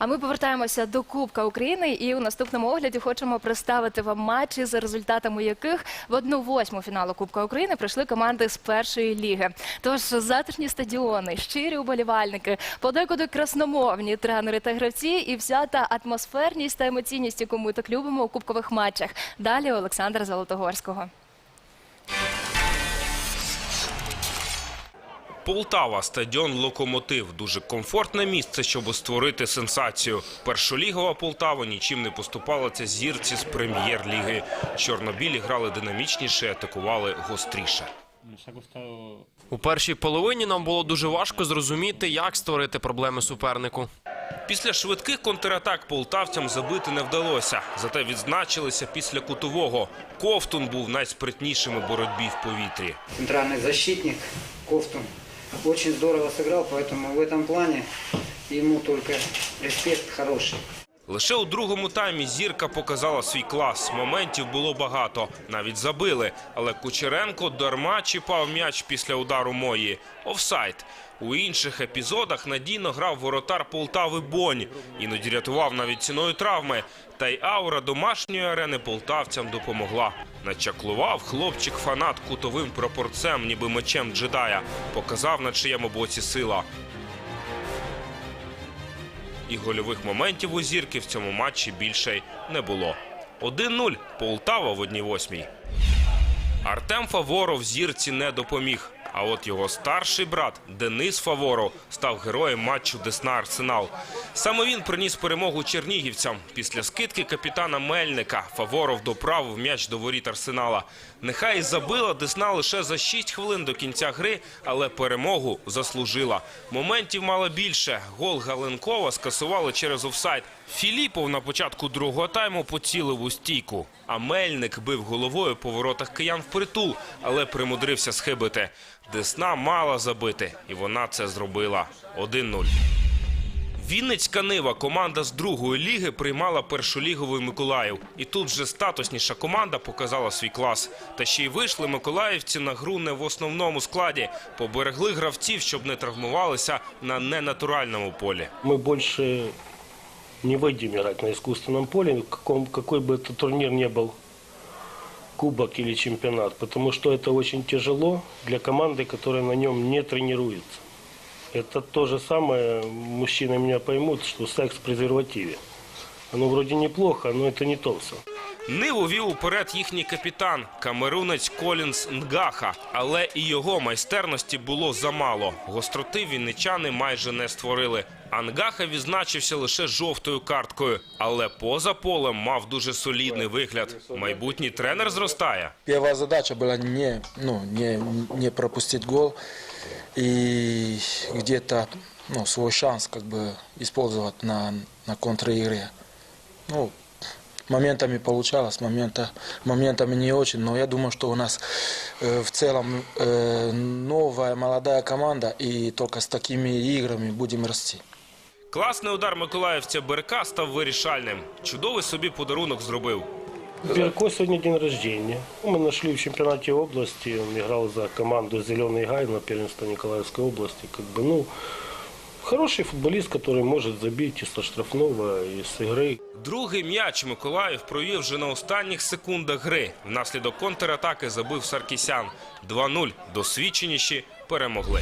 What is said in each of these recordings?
А ми повертаємося до Кубка України і у наступному огляді хочемо представити вам матчі, за результатами яких в одну восьму фіналу Кубка України прийшли команди з першої ліги. Тож затишні стадіони, щирі уболівальники, подекуди красномовні тренери та гравці, і вся та атмосферність та емоційність, яку ми так любимо у кубкових матчах. Далі Олександра Золотогорського. Полтава, стадіон Локомотив. Дуже комфортне місце, щоб створити сенсацію. Першолігова Полтава нічим не поступалася зірці з прем'єр-ліги. Чорнобілі грали динамічніше, атакували гостріше. У першій половині нам було дуже важко зрозуміти, як створити проблеми супернику. Після швидких контратак полтавцям забити не вдалося. Зате відзначилися після кутового. Ковтун був найспритнішим у боротьбі в повітрі. центральный защитник Ковтун очень здорово сыграл, поэтому в этом плане ему только респект хороший. Лише у другому таймі зірка показала свій клас. Моментів було багато, навіть забили. Але Кучеренко дарма чіпав м'яч після удару мої. Офсайд. У інших епізодах надійно грав воротар Полтави Бонь. Іноді рятував навіть ціною травми. Та й аура домашньої арени полтавцям допомогла. Начаклував хлопчик-фанат кутовим пропорцем, ніби мечем джедая. Показав, на чиєму боці сила. І гольових моментів у зірки в цьому матчі більше й не було. 1-0 Полтава в одній восьмій. Артем Фаворов зірці не допоміг. А от його старший брат Денис Фаворов став героєм матчу Десна Арсенал. Саме він приніс перемогу чернігівцям. Після скидки капітана Мельника Фаворов доправив м'яч до воріт Арсенала. Нехай і забила Десна лише за 6 хвилин до кінця гри, але перемогу заслужила. Моментів мала більше. Гол Галенкова скасували через офсайд. Філіпов на початку другого тайму поцілив у стійку. А Мельник бив головою по воротах киян впритул, але примудрився схибити. Десна мала забити, і вона це зробила. 1-0. Вінницька Нива, команда з другої ліги, приймала першоліговий Миколаїв. І тут вже статусніша команда показала свій клас. Та ще й вийшли миколаївці на гру не в основному складі. Поберегли гравців, щоб не травмувалися на ненатуральному полі. Мы больше не выйдем играть на искусственном поле, каком, какой бы это турнир ни был, кубок или чемпионат, потому что это очень тяжело для команды, которая на нем не тренируется. Это то же самое, мужчины меня поймут, что секс в презервативе. Оно вроде неплохо, но это не то все. Ниву вів уперед їхній капітан камерунець Колінс Нгаха, але і його майстерності було замало. Гостроти вінничани майже не створили. А Нгаха відзначився лише жовтою карткою, але поза полем мав дуже солідний вигляд. Майбутній тренер зростає. Первая задача была не, ну, не, не пропустить гол и где-то ну, свой шанс использовать на, на контр-игре. Ну, моментами получалось, момента, моментами не очень, но я думаю, что у нас э, в целом э, новая молодая команда и только с такими играми будем расти. Класний удар миколаївця Берка став вирішальним. Чудовий собі подарунок зробив. Берко сегодня день рождения. Мы нашли в чемпионате области, он играл за команду «Зеленый гай» на первенство Николаевской области. Как бы, ну, хороший футболист, который может забить и со штрафного, и с игры. Другий м'яч Миколаїв провів вже на останніх секундах гри. Внаслідок контратаки забив Саркісян. 2-0. Досвідченіші перемогли.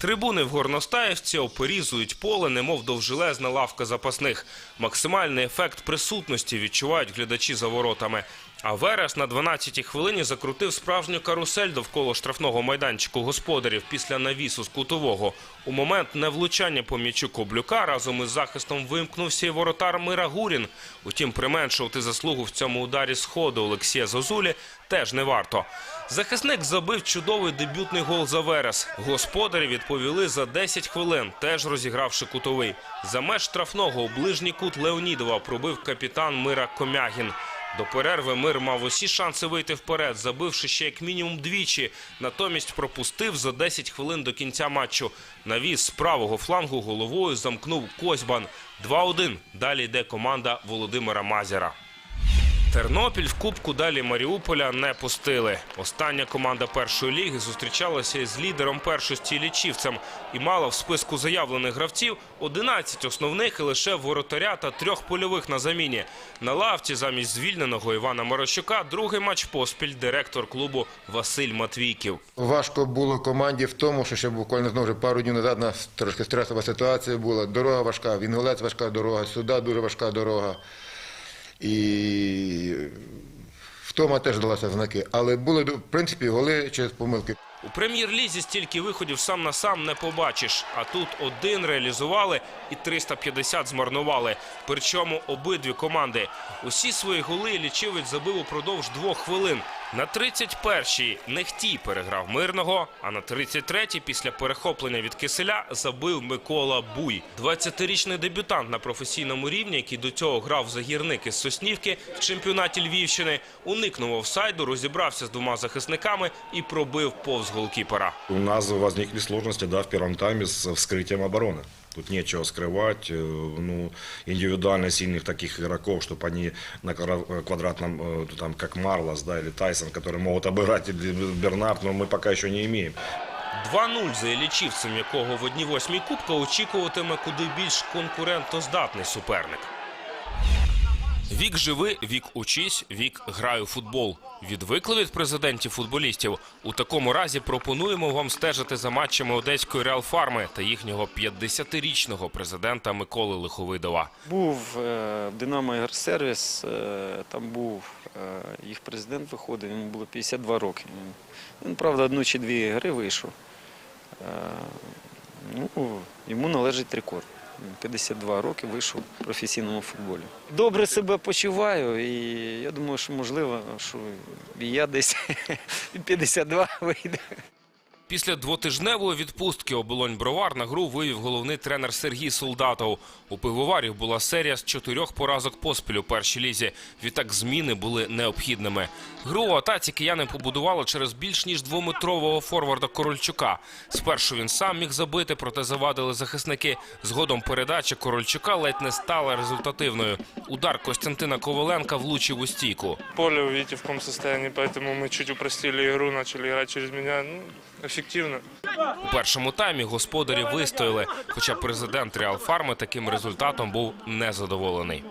Трибуни в Горностаївці оперізують поле, немов довжелезна лавка запасних. Максимальний ефект присутності відчувають глядачі за воротами. А Верес на 12-й хвилині закрутив справжню карусель довкола штрафного майданчику господарів після навісу з кутового. У момент невлучання по м'ячу Коблюка разом із захистом вимкнувся і воротар Мира Гурін. Утім, применшувати заслугу в цьому ударі сходу Олексія Зозулі теж не варто. Захисник забив чудовий дебютний гол за Верес. Господарі відповіли за 10 хвилин, теж розігравши кутовий. За меж штрафного у ближній кут Леонідова пробив капітан Мира Комягін. До перерви мир мав усі шанси вийти вперед, забивши ще як мінімум двічі. Натомість пропустив за 10 хвилин до кінця матчу. Навіз з правого флангу головою замкнув Козьбан. 2-1. Далі йде команда Володимира Мазяра. Тернопіль в Кубку далі Маріуполя не пустили. Остання команда першої ліги зустрічалася із лідером першості лічівцем і мала в списку заявлених гравців 11 основних і лише воротаря та трьох польових на заміні. На лавці замість звільненого Івана Морощука другий матч поспіль директор клубу Василь Матвійків. Важко було команді в тому, що ще буквально знову ж пару днів назад у трошки стресова ситуація була. Дорога важка, Вінгулець важка дорога, сюди дуже важка дорога. І втома теж далася знаки. Але були, в принципі, голи через помилки. У прем'єр-лізі стільки виходів сам на сам не побачиш. А тут один реалізували і 350 змарнували. Причому обидві команди. Усі свої голи лічивець забив упродовж двох хвилин. На 31-й Нехтій переграв мирного, а на 33-й після перехоплення від киселя забив Микола Буй. 20-річний дебютант на професійному рівні, який до цього грав за гірник із Соснівки в чемпіонаті Львівщини, уникнув офсайду, розібрався з двома захисниками і пробив повз голкіпера. У нас возникли сложности да, в первом тайме с вскрытием обороны. Тут нечего скрывать. Э, Ну, индивидуально сильных таких игроков, чтобы они на квадра- квадратном, э, там, как Марлос да, или Тайсон, которые могут обыграть или Бернард, но мы пока еще не имеем. 2-0 за Іллічівцем, якого в одній восьмій кубка очікуватиме куди більш конкурентоздатний суперник. Вік живи, вік учись, вік грай у футбол. Відвикли від президентів футболістів. У такому разі пропонуємо вам стежити за матчами одеської Реал Фарми та їхнього 50-річного президента Миколи Лиховидова. Був е, Динамо Ігрсервіс, е, там був е, їх президент виходив, йому було 52 роки. Він, правда, одну чи дві гри вийшов. Ну, йому належить рекорд. Він 52 роки вийшов в професійному футболі. Добре себе почуваю, і я думаю, що можливо, що і я десь і 52 вийде. Після двотижневої відпустки оболонь Бровар на гру вивів головний тренер Сергій Солдатов. У пивоварів була серія з чотирьох поразок поспіль у першій лізі. Відтак зміни були необхідними. Гру у атаці кияни побудували через більш ніж двометрового форварда Корольчука. Спершу він сам міг забити, проте завадили захисники. Згодом передача Корольчука ледь не стала результативною. Удар Костянтина Коваленка влучив у стійку. поле, вы видите, в каком состоянии, поэтому мы чуть упростили игру, начали играть через меня. Ну, эффективно. У першому таймі господарі вистояли, хоча президент Реал Фарми таким результатом був незадоволений.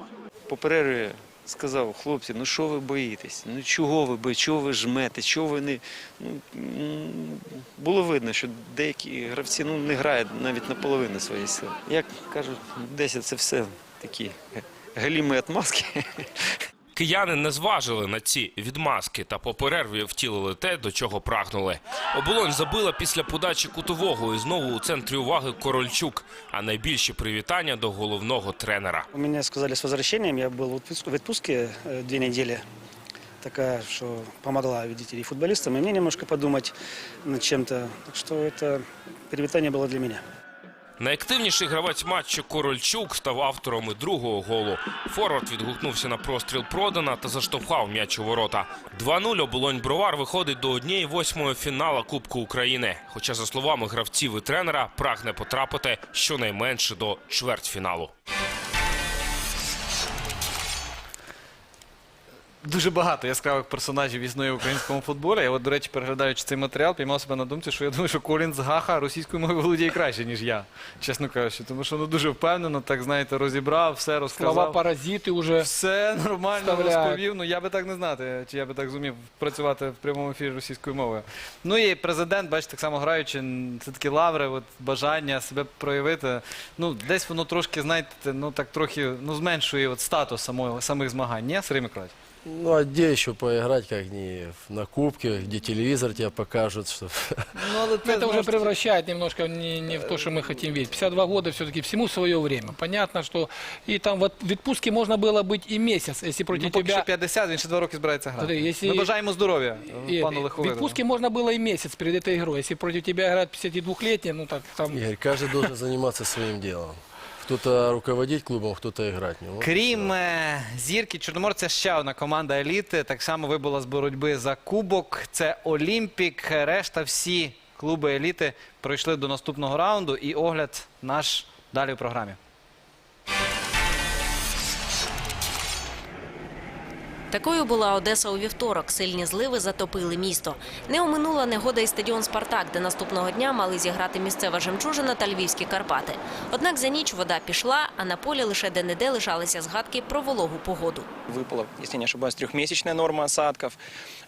по перерві сказав, хлопці, ну що ви боїтесь? Ну чого ви боїтесь? Чого ви жмете? Чого ви не. Ну, було видно, що деякі гравці ну, не грають навіть наполовину своєї сили. Як кажуть, десь це все такі галімі отмазки. Кияни не зважили на ці відмазки та по перерві втілили те, до чого прагнули. Оболонь забила після подачі кутового і знову у центрі уваги Корольчук. А найбільші привітання до головного тренера. У меня сказали с возвращением, я был в отпуск- в отпуске э, две недели, такая, что помогла, видите ли, и футболистам, и мне немножко подумать над чем-то. Так что это привитание было для меня. Найактивніший гравець матчу Корольчук став автором і другого голу. Форвард відгукнувся на простріл Продана та заштовхав м'яч у ворота. 2-0 оболонь Бровар виходить до однієї восьмої фінала Кубку України. Хоча, за словами гравців і тренера, прагне потрапити щонайменше до чвертьфіналу. Дуже багато яскравих персонажів існує в українському футболі. Я от, до речі, переглядаючи цей матеріал, піймав себе на думці, що я думаю, що Колін з Гаха російською мовою володіє краще, ніж я, чесно кажучи. Тому що ну дуже впевнено, так знаєте, розібрав, все розказав. Слова паразити уже. Все нормально вставляють. розповів. Ну я би так не знати, чи я би так зумів працювати в прямому ефірі російською мовою. Ну і президент, бачите, так само граючи, це такі лаври, от бажання себе проявити. Ну, десь воно трошки, знаєте, ну так трохи ну, зменшує от статус самої, самих змагань. Ні, Сергій Миколаївич? Ну а где еще поиграть, как не в- на кубке, где телевизор тебя покажут, что Ну, але Это уже превращает немножко не, не в то, что мы хотим видеть. 52 года все-таки всему свое время. Понятно, что и там вот в отпуске можно было быть и месяц, если против Ну, поки що тебя... 50, він ще два роки збирається грати. Смотри, якщо- Ми бажаємо здоров'я И пану в Лиховидову. отпуске можно было и месяц перед этой игрой. Если против тебя играет 52-летний, ну так там... Игорь, каждый должен заниматься своим делом. Кто-то руководить клубом, кто-то играть. Ну, Крім е, зірки, Чорноморця ще одна команда еліти. Так само вибула з боротьби за кубок. Це Олімпік. Решта всі клуби еліти пройшли до наступного раунду. І огляд наш далі в програмі. Такою була Одеса у вівторок. Сильні зливи затопили місто. Не оминула негода і стадіон Спартак, де наступного дня мали зіграти місцева жемчужина та львівські Карпати. Однак за ніч вода пішла, а на полі лише де-не-де лишалися згадки про вологу погоду. Выпала, если не ошибаюсь, трехмесячная норма осадков,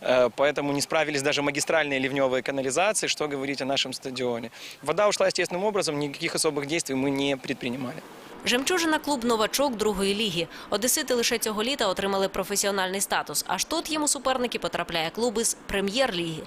Э, поэтому не справились даже магистральные ливневые канализации, что говорить о нашем стадионе. Вода ушла естественным образом, никаких особых действий мы не предпринимали. Жемчужина клуб новачок другої ліги. Одесити лише цього літа отримали професіональний статус. Аж тут йому суперники потрапляє клуб із прем'єр-ліги.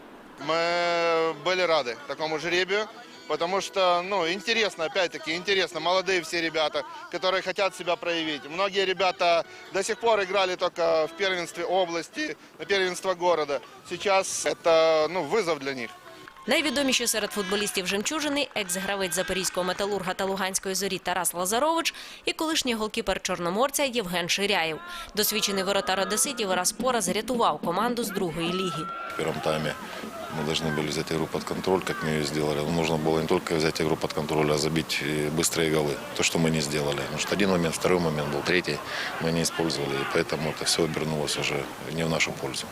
Мы были рады такому жребию, потому что, ну, интересно, опять-таки, интересно, молодые все ребята, которые хотят себя проявить. Многие ребята до сих пор играли только в первенстве области, на первенство города. Сейчас это, ну, вызов для них. Найвідоміші серед футболістів жемчужини екс-гравець запорізького металурга та луганської зорі Тарас Лазарович і колишній голкіпер чорноморця Євген Ширяєв. Досвідчений воротар Одеситів раз по раз рятував команду з другої ліги. В первом тайме мы должны были взять игру под контроль, как мы ее сделали. Но нужно было не только взять игру под контроль, а забить э, быстрые голы. То, что мы не сделали. Потому что один момент, второй момент был, третий мы не использовали. И поэтому это все обернулось уже не в нашу пользу.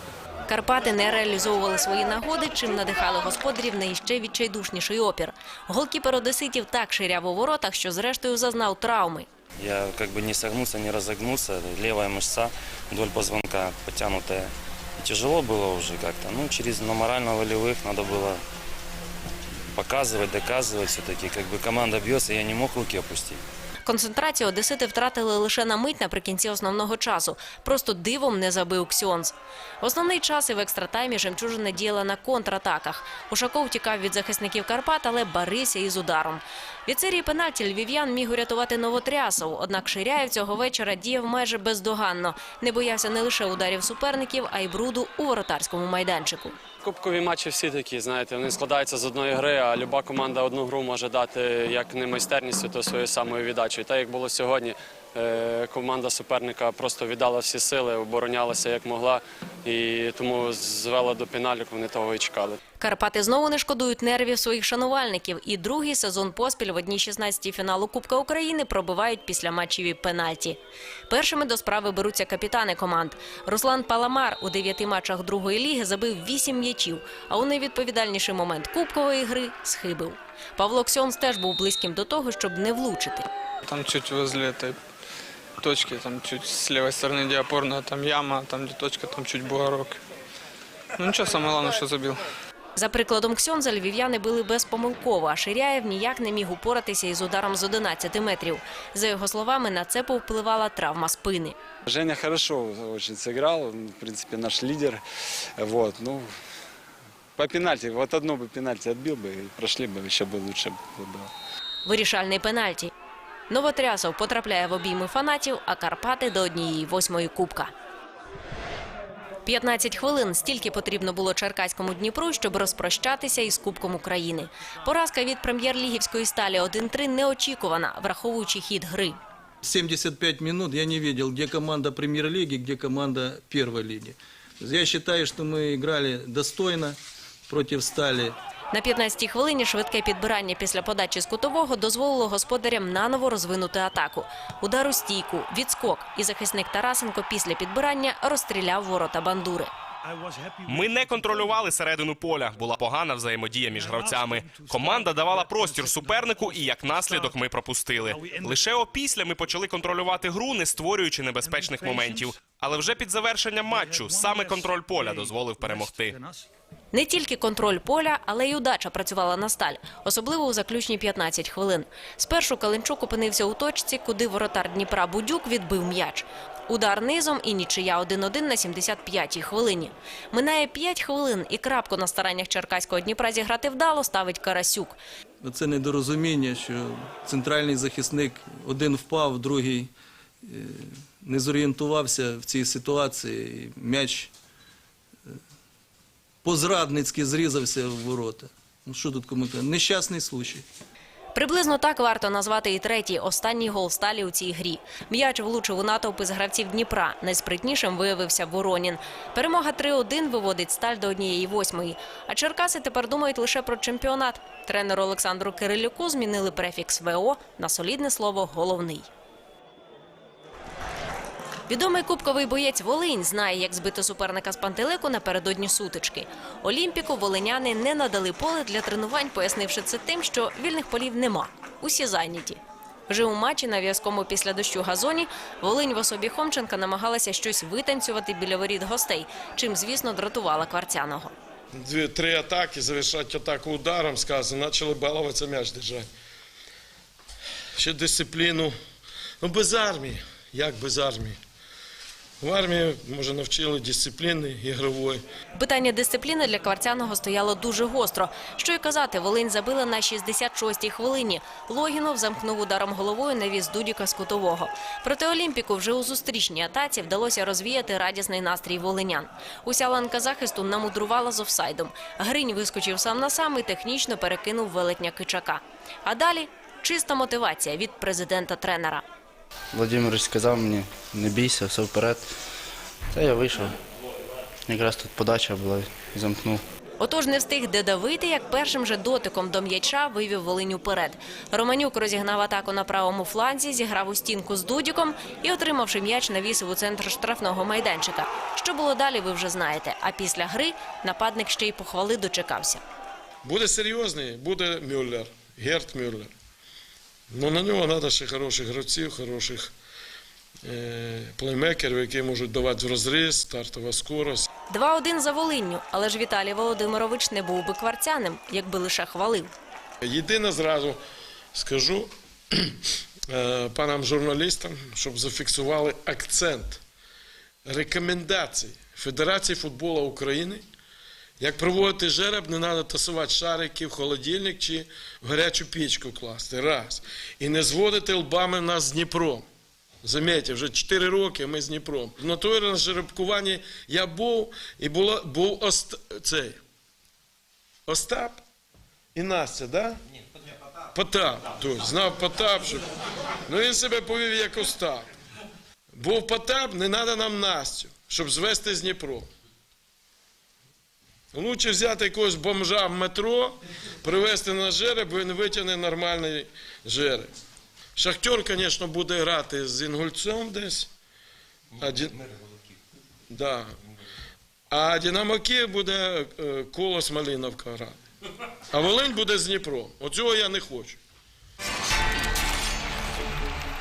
Карпати не реалізовували свої нагоди, чим надихали господарів на іще відчайдушніший опір. Голкіпер одеситів так ширяв у воротах, що зрештою зазнав травми. Я как бы не согнулся, не разогнулся. Левая мышца вдоль позвонка потянутая. И тяжело было уже как-то. Ну, через на морально-волевых надо было показывать, доказывать все-таки. Как бы команда бьется, я не мог руки опустить. Концентрацію одесити втратили лише на мить наприкінці основного часу. Просто дивом не забив Ксьонз. В основний час і в екстратаймі жемчужина діяла на контратаках. Ушаков тікав від захисників Карпат, але барився із ударом. Від серії пенальті львів'ян міг урятувати Новотрясов, однак Ширяєв цього вечора діяв майже бездоганно. Не боявся не лише ударів суперників, а й бруду у воротарському майданчику. Кубкові матчі всі такі, знаєте, вони складаються з одної гри, а люба команда одну гру може дати як не майстерністю, то своєю самою віддачею. Так як було сьогодні, команда суперника просто віддала всі сили, оборонялася як могла, і тому звела до пеналів, вони того і чекали. Карпати знову не шкодують нервів своїх шанувальників. І другий сезон поспіль в одній 16 фіналу Кубка України пробивають після матчів і пенальті. Першими до справи беруться капітани команд. Руслан Паламар у дев'яти матчах другої ліги забив вісім м'ячів, а у найвідповідальніший момент кубкової гри схибив. Павло Ксьонс теж був близьким до того, щоб не влучити. Там чуть возле этой точки, там чуть с левой стороны, где опорная, там яма, там где точка, там чуть бугорок. Ну ничего, самое главное, что забил. За прикладом Ксьонза львів'яни били безпомилково, а Ширяєв ніяк не міг упоратися із ударом з 11 метрів. За його словами, на це повпливала травма спини. Женя хорошо очень сыграл, он, в принципе, наш лидер. Вот, ну, по пенальти, вот одно бы пенальти отбил бы, и прошли бы, еще бы лучше было. Вирішальний пенальті. Новотрясов потрапляє в обійми фанатів, а Карпати до однієї восьмої кубка. 15 хвилин стільки потрібно було Черкаському Дніпру, щоб розпрощатися із Кубком України. Поразка від прем'єр-лігівської сталі 1-3 неочікувана, враховуючи хід гри. 75 минут я не видел, где команда премьер-лиги, где команда первой лиги. Я считаю, что мы играли достойно против Стали. На 15-й хвилині швидке підбирання після подачі з кутового дозволило господарям наново розвинути атаку. Удар у стійку, відскок, і захисник Тарасенко після підбирання розстріляв ворота бандури. Ми не контролювали середину поля. Була погана взаємодія між гравцями. Команда давала простір супернику, і як наслідок ми пропустили. Лише опісля ми почали контролювати гру, не створюючи небезпечних моментів. Але вже під завершенням матчу саме контроль поля дозволив перемогти. Не тільки контроль поля, але й удача працювала на сталь, особливо у заключні 15 хвилин. Спершу Каленчук опинився у точці, куди воротар Дніпра Будюк відбив м'яч. Удар низом і нічия 1-1 на 75-й хвилині. Минає 5 хвилин і крапку на стараннях Черкаського Дніпра зіграти вдало ставить Карасюк. Це недорозуміння, що центральний захисник один впав, другий е, не зорієнтувався в цій ситуації. М'яч е, по-зрадницьки зрізався в ворота. Ну що тут кому казати? Нещасний случай. Приблизно так варто назвати і третій, останній гол сталі у цій грі. М'яч влучив у натовпи з гравців Дніпра. Найспритнішим виявився Воронін. Перемога 3-1 виводить сталь до однієї восьмої. А Черкаси тепер думають лише про чемпіонат. Тренеру Олександру Кирилюку змінили префікс ВО на солідне слово головний. Відомий кубковий боєць Волинь знає, як збити суперника з пантелику напередодні сутички. Олімпіку волиняни не надали поле для тренувань, пояснивши це тим, що вільних полів нема. Усі зайняті. Вже у матчі на в'язкому після дощу газоні Волинь в особі Хомченка намагалася щось витанцювати біля воріт гостей, чим, звісно, дратувала Кварцяного. Дві, три атаки, завершати атаку ударом, сказано, почали балуватися, м'яч держати. Ще дисципліну. Ну, без армії. Як без армії? В армії, може, навчили дисципліни ігрової. Питання дисципліни для Кварцяного стояло дуже гостро. Що й казати, Волинь забила на 66-й хвилині. Логінов замкнув ударом головою навіс Дудіка з кутового. Проте Олімпіку вже у зустрічній атаці вдалося розвіяти радісний настрій волинян. Уся ланка захисту намудрувала з офсайдом. Гринь вискочив сам на сам і технічно перекинув велетня Кичака. А далі чиста мотивація від президента-тренера. Володимир сказав мені, не бійся, все вперед. Та я вийшов. Якраз тут подача була і замкнув. Отож не встиг де давити, як першим же дотиком до м'яча вивів Волинь уперед. Романюк розігнав атаку на правому фланзі, зіграв у стінку з Дудіком і, отримавши м'яч, навісив у центр штрафного майданчика. Що було далі, ви вже знаєте. А після гри нападник ще й похвали дочекався. Буде серйозний, буде Мюллер, Герт Мюллер. Ну на нього треба ще хороших гравців, хороших е, плеймекерів, які можуть давати в розріз, стартова скорость. 2-1 за Волинню, але ж Віталій Володимирович не був би кварцяним, якби лише хвалив. Єдине зразу скажу е, панам журналістам, щоб зафіксували акцент рекомендацій Федерації футболу України. Як проводити жереб, не треба тасувати шарики в холодильник чи в гарячу пічку класти. Раз. І не зводити лбами нас з Дніпром. Замітьте, вже 4 роки ми з Дніпром. На той на жеребкуванні я був і була, був Ост... цей. Остап і Настя, да? Ні, Потап. Потап. Знав Потап, що... Ну він себе повів як Остап. Був Потап, не треба нам Настю, щоб звести з Дніпро. Лучше взяти якогось бомжа в метро, привезти на жереб, він витягне нормальний жереб. Шахтер, звісно, буде грати з Інгульцем десь. А, Ді... да. а Динамо Київ буде е, колос Малиновка грати. А Волинь буде з Дніпром. Оцього я не хочу.